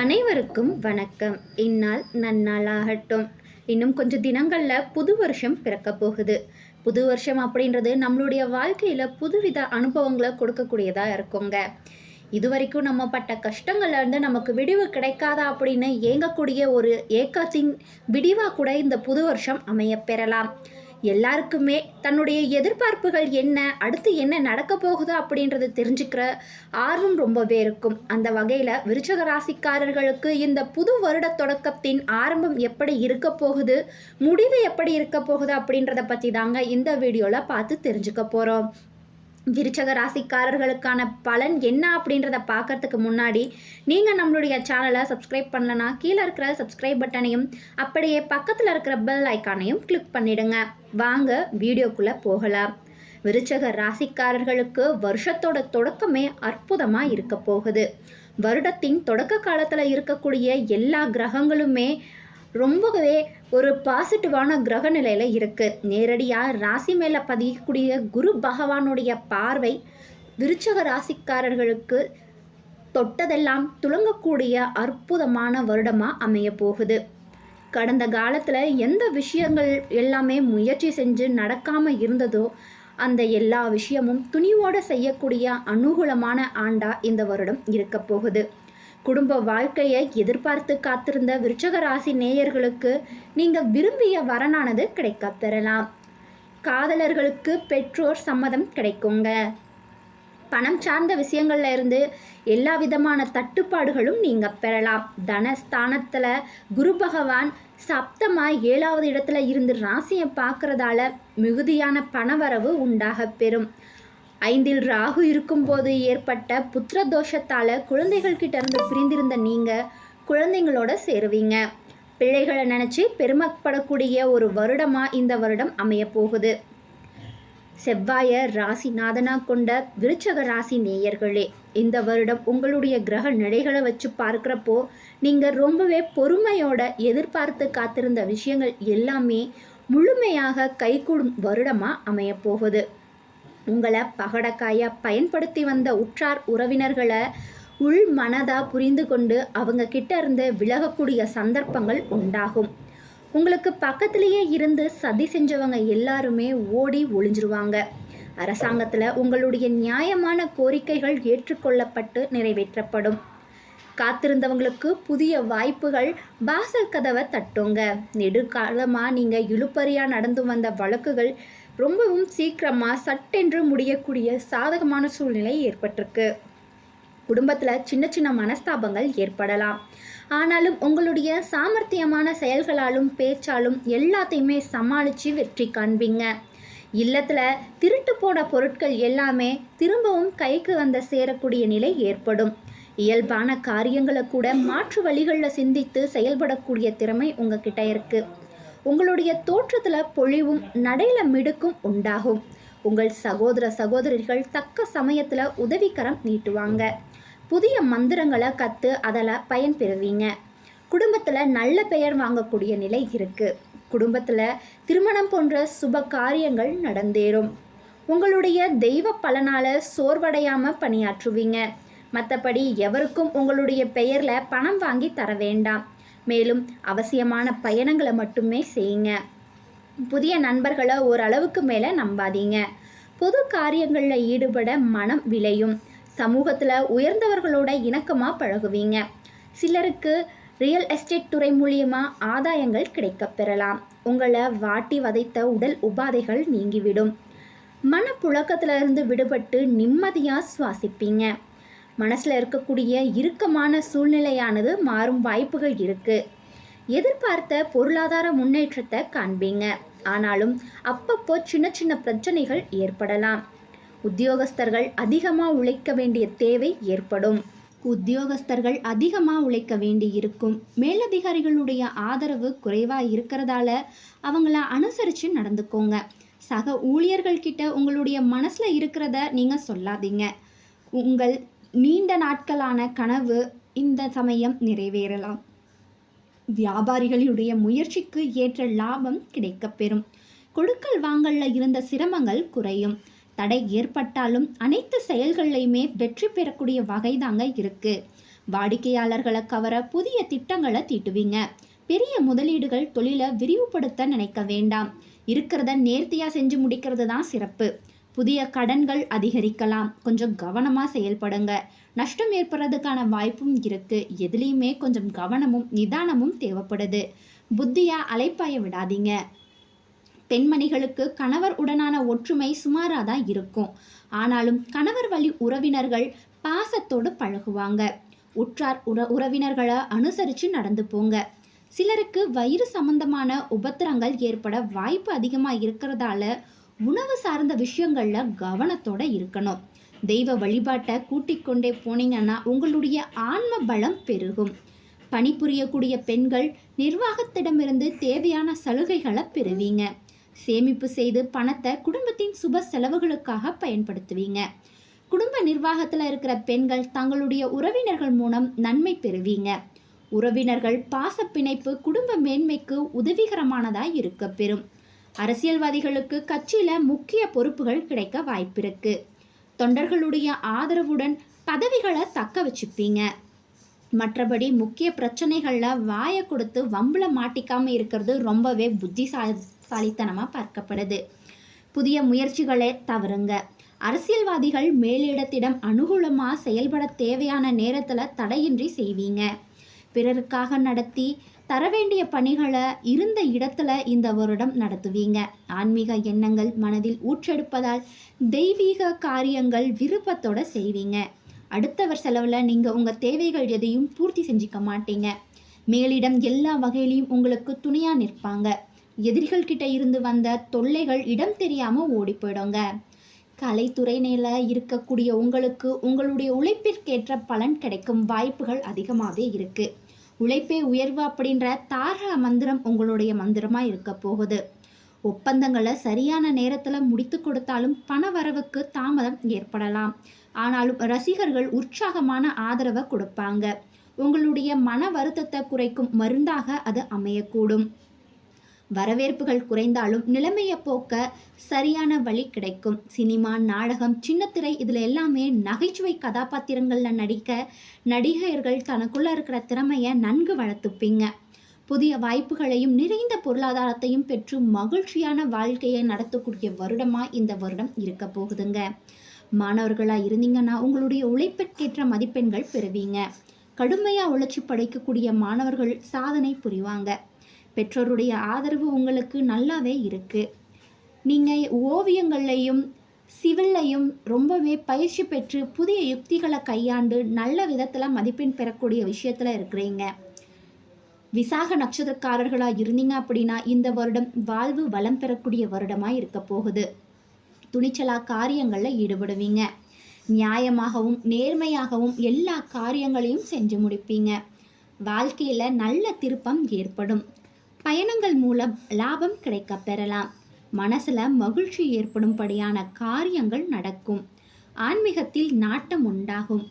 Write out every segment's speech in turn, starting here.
அனைவருக்கும் வணக்கம். இந்நாள் நன்னாளாகட்டும். இன்னும் கொஞ்சம் தினங்களில் புது வருஷம் பிறக்க போகுது. புது வருஷம் அப்படின்றது நம்மளுடைய வாழ்க்கையில் புதுவித அனுபவங்களை கொடுக்கக்கூடியதாக இருக்குங்க. இது வரைக்கும் நம்ம பட்ட கஷ்டங்கள்ல இருந்து நமக்கு விடிவு கிடைக்காதா அப்படின்னு ஏங்கக்கூடிய ஒரு ஏக்கத்தின் விடிவாக கூட இந்த புது வருஷம் அமைய பெறலாம். எல்லாருக்குமே தன்னுடைய எதிர்பார்ப்புகள் என்ன அடுத்து என்ன நடக்க போகுது அப்படின்றத தெரிஞ்சுக்கிற ஆர்வம் ரொம்பவே இருக்கும். அந்த வகையில் விருச்சக ராசிக்காரர்களுக்கு இந்த புது வருட தொடக்கத்தின் ஆரம்பம் எப்படி இருக்க போகுது முடிவு எப்படி இருக்க போகுது அப்படின்றத பற்றி தாங்க இந்த வீடியோவில் பார்த்து தெரிஞ்சுக்க போகிறோம் விருச்சக ராசிக்காரர்களுக்கான பலன் என்ன அப்படின்றத பார்க்கறதுக்கு முன்னாடி நீங்கள் நம்மளுடைய சேனலை சப்ஸ்கிரைப் பண்ணலன்னா கீழே இருக்கிற சப்ஸ்கிரைப் பட்டனையும் அப்படியே பக்கத்தில் இருக்கிற பெல் ஐக்கானையும் கிளிக் பண்ணிடுங்க. வாங்க வீடியோக்குள்ளே போகலாம். விருச்சக ராசிக்காரர்களுக்கு வருஷத்தோட தொடக்கமே அற்புதமாக இருக்க போகுது. வருடத்தின் தொடக்க காலத்தில் இருக்கக்கூடிய எல்லா கிரகங்களுமே ரொம்பவே ஒரு பாசிட்டிவான கிரக நிலையில் இருக்குது நேரடியாக ராசி மேலே பதியக்கூடிய குரு பகவானுடைய பார்வை விருச்சக ராசிக்காரர்களுக்கு தொட்டதெல்லாம் துளங்கக்கூடிய அற்புதமான வருடமாக அமைய போகுது. கடந்த காலத்தில் எந்த விஷயங்கள் எல்லாமே முயற்சி செஞ்சு நடக்காமல் இருந்ததோ அந்த எல்லா விஷயமும் துணிவோடு செய்யக்கூடிய அனுகூலமான ஆண்டா இந்த வருடம் இருக்க போகுது. குடும்ப வாழ்க்கையை எதிர்பார்த்து காத்திருந்த விருச்சக ராசி நேயர்களுக்கு நீங்கள் விரும்பிய வரனானது கிடைக்க பெறலாம். காதலர்களுக்கு பெற்றோர் சம்மதம் கிடைக்குங்க. பணம் சார்ந்த விஷயங்கள்ல இருந்து எல்லா விதமான தட்டுப்பாடுகளும் நீங்கள் பெறலாம். தனஸ்தானத்தில் குரு பகவான் சப்தமா ஏழாவது இடத்துல இருந்து ராசியை பார்க்குறதால மிகுதியான பணவரவு உண்டாக பெறும். ஐந்தில் ராகு இருக்கும்போது ஏற்பட்ட புத்திர தோஷத்தால் குழந்தைகள்கிட்ட இருந்து பிரிந்திருந்த நீங்கள் குழந்தைங்களோட சேருவீங்க. பிள்ளைகளை நினச்சி பெருமைப்படக்கூடிய ஒரு வருடமாக இந்த வருடம் அமைய போகுது. செவ்வாயை ராசிநாதனாக கொண்ட விருச்சக ராசி நேயர்களே இந்த வருடம் உங்களுடைய கிரக நிலைகளை வச்சு பார்க்குறப்போ நீங்கள் ரொம்பவே பொறுமையோட எதிர்பார்த்து காத்திருந்த விஷயங்கள் எல்லாமே முழுமையாக கைகூடும் வருடமாக அமையப்போகுது உங்களை பகடக்காயா பயன்படுத்தி வந்த உற்றார் உறவினர்களை உள் மனதாக புரிந்து கொண்டு அவங்க கிட்ட இருந்து விலகக்கூடிய சந்தர்ப்பங்கள் உண்டாகும். உங்களுக்கு பக்கத்திலேயே இருந்து சதி செஞ்சவங்க எல்லாருமே ஓடி ஒளிஞ்சிருவாங்க. அரசாங்கத்தில் உங்களுடைய நியாயமான கோரிக்கைகள் ஏற்றுக்கொள்ளப்பட்டு நிறைவேற்றப்படும். காத்திருந்தவங்களுக்கு புதிய வாய்ப்புகள் வாசல் கதவை தட்டுங்க. நெடுகாலமாக நீங்கள் இழுப்பறியாக நடந்து வந்த வழக்குகள் ரொம்பவும் சீக்கிரமாக சட்டென்று முடியக்கூடிய சாதகமான சூழ்நிலை ஏற்பட்டிருக்கு. குடும்பத்தில் சின்ன சின்ன மனஸ்தாபங்கள் ஏற்படலாம். ஆனாலும் உங்களுடைய சாமர்த்தியமான செயல்களாலும் பேச்சாலும் எல்லாத்தையுமே சமாளித்து வெற்றி காண்பீங்க. இல்லத்தில் திருட்டு போன பொருட்கள் எல்லாமே திரும்பவும் கைக்கு வந்த சேரக்கூடிய நிலை ஏற்படும். இயல்பான காரியங்களை கூட மாற்று வழிகளில் சிந்தித்து செயல்படக்கூடிய திறமை உங்ககிட்ட இருக்கு. உங்களுடைய தோற்றத்தில் பொழிவும் நடையில மிடுக்கும் உண்டாகும். உங்கள் சகோதர சகோதரிகள் தக்க சமயத்தில் உதவிக்கரம் நீட்டுவாங்க. புதிய மந்திரங்களை கற்று அதில் பயன்பெறுவீங்க குடும்பத்தில் நல்ல பெயர் வாங்கக்கூடிய நிலை இருக்குது குடும்பத்தில் திருமணம் போன்ற சுப காரியங்கள் நடந்தேறும். உங்களுடைய தெய்வ பலனால் சோர்வடையாமல் பணியாற்றுவீங்க. மற்றபடி எவருக்கும் உங்களுடைய பெயரில் பணம் வாங்கி தர வேண்டாம். மேலும் அவசியமான பயணங்களை மட்டுமே செய்யுங்க. புதிய நண்பர்களை ஓரளவுக்கு மேலே நம்பாதீங்க. பொது காரியங்களில் ஈடுபட மனம் விளையும். சமூகத்தில் உயர்ந்தவர்களோட இணக்கமாக பழகுவீங்க. சிலருக்கு ரியல் எஸ்டேட் துறை மூலியமாக ஆதாயங்கள் கிடைக்கப் பெறலாம். உங்களை வாட்டி வதைத்த உடல் உபாதைகள் நீங்கிவிடும். மனப்புழக்கத்திலிருந்து விடுபட்டு நிம்மதியாக சுவாசிப்பீங்க. மனசில் இருக்கக்கூடிய இறுக்கமான சூழ்நிலையானது மாறும் வாய்ப்புகள் இருக்குது எதிர்பார்த்த பொருளாதார முன்னேற்றத்தை காண்பீங்க. ஆனாலும் அப்பப்போ சின்ன சின்ன பிரச்சனைகள் ஏற்படலாம். உத்தியோகஸ்தர்கள் அதிகமாக உழைக்க வேண்டிய தேவை ஏற்படும். உத்தியோகஸ்தர்கள் அதிகமாக உழைக்க வேண்டி இருக்கும். மேலதிகாரிகளுடைய ஆதரவு குறைவாக இருக்கிறதால அவங்கள அனுசரித்து நடந்துக்கோங்க. சக ஊழியர்கள்கிட்ட உங்களுடைய மனசில் இருக்கிறத நீங்கள் சொல்லாதீங்க. உங்கள் நீண்ட நாட்களான கனவு இந்த சமயம் நிறைவேறலாம். வியாபாரிகளுடைய முயற்சிக்கு ஏற்ற லாபம் கிடைக்கப்பெறும் கொடுக்கல் வாங்கல்ல இருந்த சிரமங்கள் குறையும். தடை ஏற்பட்டாலும் அனைத்து செயல்கள்லையுமே வெற்றி பெறக்கூடிய வகை தாங்க இருக்கு. வாடிக்கையாளர்களை கவர புதிய திட்டங்களை தீட்டுவீங்க. பெரிய முதலீடுகள் தொழிலை விரிவுபடுத்த நினைக்க வேண்டாம். இருக்கிறத நேர்த்தியாக செஞ்சு முடிக்கிறது தான் சிறப்பு. புதிய கடன்கள் அதிகரிக்கலாம். கொஞ்சம் கவனமாக செயல்படுங்க. நஷ்டம் ஏற்படுறதுக்கான வாய்ப்பும் இருக்கு. எதுலேயுமே கொஞ்சம் கவனமும் நிதானமும் தேவைப்படுது. புத்தியாக அலைப்பாய விடாதீங்க. பெண்மணிகளுக்கு கணவர் உடனான ஒற்றுமை சுமாராக தான் இருக்கும். ஆனாலும் கணவர் வழி உறவினர்கள் பாசத்தோடு பழகுவாங்க. உற்றார் உற உறவினர்களை அனுசரித்து நடந்து போங்க. சிலருக்கு வயிறு சம்பந்தமான உபத்திரங்கள் ஏற்பட வாய்ப்பு அதிகமாக இருக்கிறதால உணவு சார்ந்த விஷயங்களில் கவனத்தோட இருக்கணும். தெய்வ வழிபாட்டை கூட்டிக் கொண்டே போனீங்கன்னா உங்களுடைய ஆன்ம பலம் பெருகும். பணிபுரியக்கூடிய பெண்கள் நிர்வாகத்திடமிருந்து தேவையான சலுகைகளை பெறுவீங்க. சேமிப்பு செய்து பணத்தை குடும்பத்தின் சுப செலவுகளுக்காக பயன்படுத்துவீங்க. குடும்ப நிர்வாகத்தில் இருக்கிற பெண்கள் தங்களுடைய உறவினர்கள் மூலம் நன்மை பெறுவீங்க. உறவினர்கள் பாச பிணைப்பு குடும்ப மேன்மைக்கு உதவிகரமானதாக இருக்க பெறும் அரசியல்வாதிகளுக்கு கட்சியில் முக்கிய பொறுப்புகள் கிடைக்க வாய்ப்பிருக்கு தொண்டர்களுடைய ஆதரவுடன் பதவிகளை தக்க வச்சுப்பீங்க. மற்றபடி முக்கிய பிரச்சனைகளில் வாயை கொடுத்து வம்புல மாட்டிக்காமல் இருக்கிறது ரொம்பவே புத்திசாலித்தனமாக பார்க்கப்படுது. புதிய முயற்சிகளை தவறுங்க. அரசியல்வாதிகள் மேலிடத்திடம் அனுகூலமாக செயல்பட தேவையான நேரத்தில் தடையின்றி செய்வீங்க. பிறருக்காக நடத்தி தர வேண்டிய பணிகளை இருந்த இடத்துல இந்த வருடம் நடத்துவீங்க. ஆன்மீக எண்ணங்கள் மனதில் ஊற்றெடுப்பதால் தெய்வீக காரியங்கள் விருப்பத்தோட செய்வீங்க. அடுத்தவர் செலவில் நீங்கள் உங்கள் தேவைகள் எதையும் பூர்த்தி செஞ்சுக்க மாட்டீங்க. மேலிடம் எல்லா வகையிலையும் உங்களுக்கு துணையாக நிற்பாங்க. எதிரிகள் கிட்ட இருந்து வந்த தொல்லைகள் இடம் தெரியாமல் ஓடி போயிடுங்க கலைத்துறையில இருக்கக்கூடிய உங்களுக்கு உங்களுடைய உழைப்பிற்கேற்ற பலன் கிடைக்கும் வாய்ப்புகள் அதிகமாகவே இருக்குது உழைப்பே உயர்வு அப்படின்ற தாரக மந்திரம் உங்களுடைய மந்திரமாக இருக்க போகுது. ஒப்பந்தங்களை சரியான நேரத்தில் முடித்து கொடுத்தாலும் பண வரவுக்கு தாமதம் ஏற்படலாம். ஆனாலும் ரசிகர்கள் உற்சாகமான ஆதரவை கொடுப்பாங்க. உங்களுடைய மன வருத்தத்தை குறைக்கும் மருந்தாக அது அமையக்கூடும். வரவேற்புகள் குறைந்தாலும் நிலைமையை போக்க சரியான வழி கிடைக்கும். சினிமா நாடகம் சின்னத்திரை இதில் எல்லாமே நகைச்சுவை கதாபாத்திரங்களில் நடிக்க நடிகர்கள் தனக்குள்ளே இருக்கிற திறமையை நன்கு வளர்த்துப்பீங்க. புதிய வாய்ப்புகளையும் நிறைந்த பொருளாதாரத்தையும் பெற்று மகிழ்ச்சியான வாழ்க்கையை நடத்தக்கூடிய வருடமாக இந்த வருடம் இருக்க போகுதுங்க. மாணவர்களாக இருந்தீங்கன்னா உங்களுடைய உழைப்பிற்கேற்ற மதிப்பெண்கள் பெறுவீங்க. கடுமையாக உழைச்சி படைக்கக்கூடிய மாணவர்கள் சாதனை புரிவாங்க. பெற்றோருடைய ஆதரவு உங்களுக்கு நல்லாவே இருக்குது நீங்கள் ஓவியங்கள்லையும் சிவில்லையும் ரொம்பவே பயிற்சி பெற்று புதிய யுக்திகளை கையாண்டு நல்ல விதத்தில் மதிப்பெண் பெறக்கூடிய விஷயத்தில் இருக்கிறீங்க. விசாக நட்சத்திரக்காரர்களாக இருந்தீங்க அப்படின்னா இந்த வருடம் வாழ்வு வளம் பெறக்கூடிய வருடமாக இருக்க போகுது. துணிச்சலாக காரியங்களில் ஈடுபடுவீங்க. நியாயமாகவும் நேர்மையாகவும் எல்லா காரியங்களையும் செஞ்சு முடிப்பீங்க. வாழ்க்கையில் நல்ல திருப்பம் ஏற்படும். பயணங்கள் மூலம் லாபம் கிடைக்க பெறலாம். மனசில் மகிழ்ச்சி ஏற்படும்படியான காரியங்கள் நடக்கும். ஆன்மீகத்தில் நாட்டம் உண்டாகும்.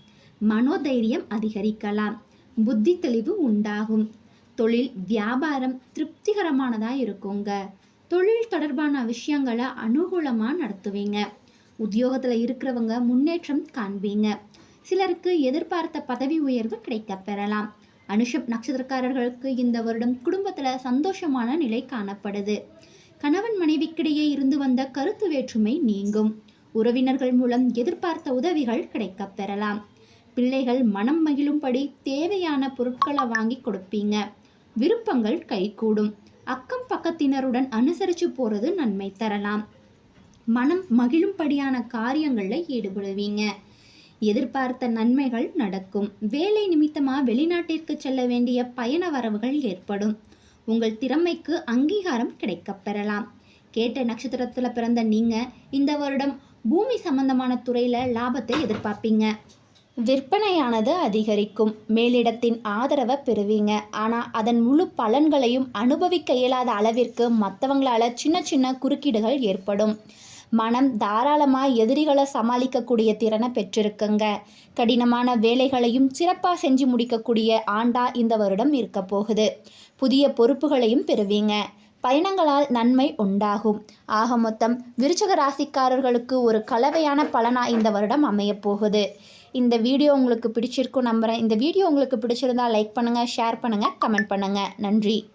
மனோதைரியம் அதிகரிக்கலாம். புத்தி தெளிவு உண்டாகும். தொழில் வியாபாரம் திருப்திகரமானதாக இருக்குங்க. தொழில் தொடர்பான விஷயங்களை அனுகூலமாக நடத்துவீங்க. உத்தியோகத்தில் இருக்கிறவங்க முன்னேற்றம் காண்பீங்க. சிலருக்கு எதிர்பார்த்த பதவி உயர்வு கிடைக்க பெறலாம். அனுஷப் நட்சத்திரக்காரர்களுக்கு இந்த வருடம் குடும்பத்தில் சந்தோஷமான நிலை காணப்படுது. கணவன் மனைவிக்கிடையே இருந்து வந்த கருத்து வேற்றுமை நீங்கும். உறவினர்கள் மூலம் எதிர்பார்த்த உதவிகள் கிடைக்க பெறலாம். பிள்ளைகள் மனம் மகிழும்படி தேவையான பொருட்களை வாங்கி கொடுப்பீங்க. விருப்பங்கள் கைகூடும். அக்கம் பக்கத்தினருடன் அனுசரித்து போகிறது நன்மை தரலாம். மனம் மகிழும்படியான காரியங்களில் ஈடுபடுவீங்க. எதிர்பார்த்த நன்மைகள் நடக்கும். வேலை நிமித்தமாக வெளிநாட்டிற்கு செல்ல வேண்டிய பயண வரவுகள் ஏற்படும். உங்கள் திறமைக்கு அங்கீகாரம் கிடைக்கப் பெறலாம். கேட்ட நட்சத்திரத்தில் பிறந்த நீங்கள் இந்த வருடம் பூமி சம்பந்தமான துறையில் லாபத்தை எதிர்பார்ப்பீங்க. விற்பனையானது அதிகரிக்கும். மேலிடத்தின் ஆதரவை பெறுவீங்க. ஆனால் அதன் முழு பலன்களையும் அனுபவிக்க இயலாத அளவிற்கு மற்றவங்களால் சின்ன சின்ன குறுக்கீடுகள் ஏற்படும். மனம் தாராளமாக எதிரிகளை சமாளிக்கக்கூடிய திறனை பெற்றிருக்குங்க. கடினமான வேலைகளையும் சிறப்பாக செஞ்சு முடிக்கக்கூடிய ஆண்டா இந்த வருடம் இருக்க போகுது. புதிய பொறுப்புகளையும் பெறுவீங்க. பயணங்களால் நன்மை உண்டாகும். ஆக மொத்தம் விருச்சக ராசிக்காரர்களுக்கு ஒரு கலவையான பலனா இந்த வருடம் அமையப் போகுது. இந்த வீடியோ உங்களுக்கு பிடிச்சிருக்கும் நம்புகிறேன் இந்த வீடியோ உங்களுக்கு பிடிச்சிருந்தா லைக் பண்ணுங்கள் ஷேர் பண்ணுங்கள் கமெண்ட் பண்ணுங்கள் நன்றி.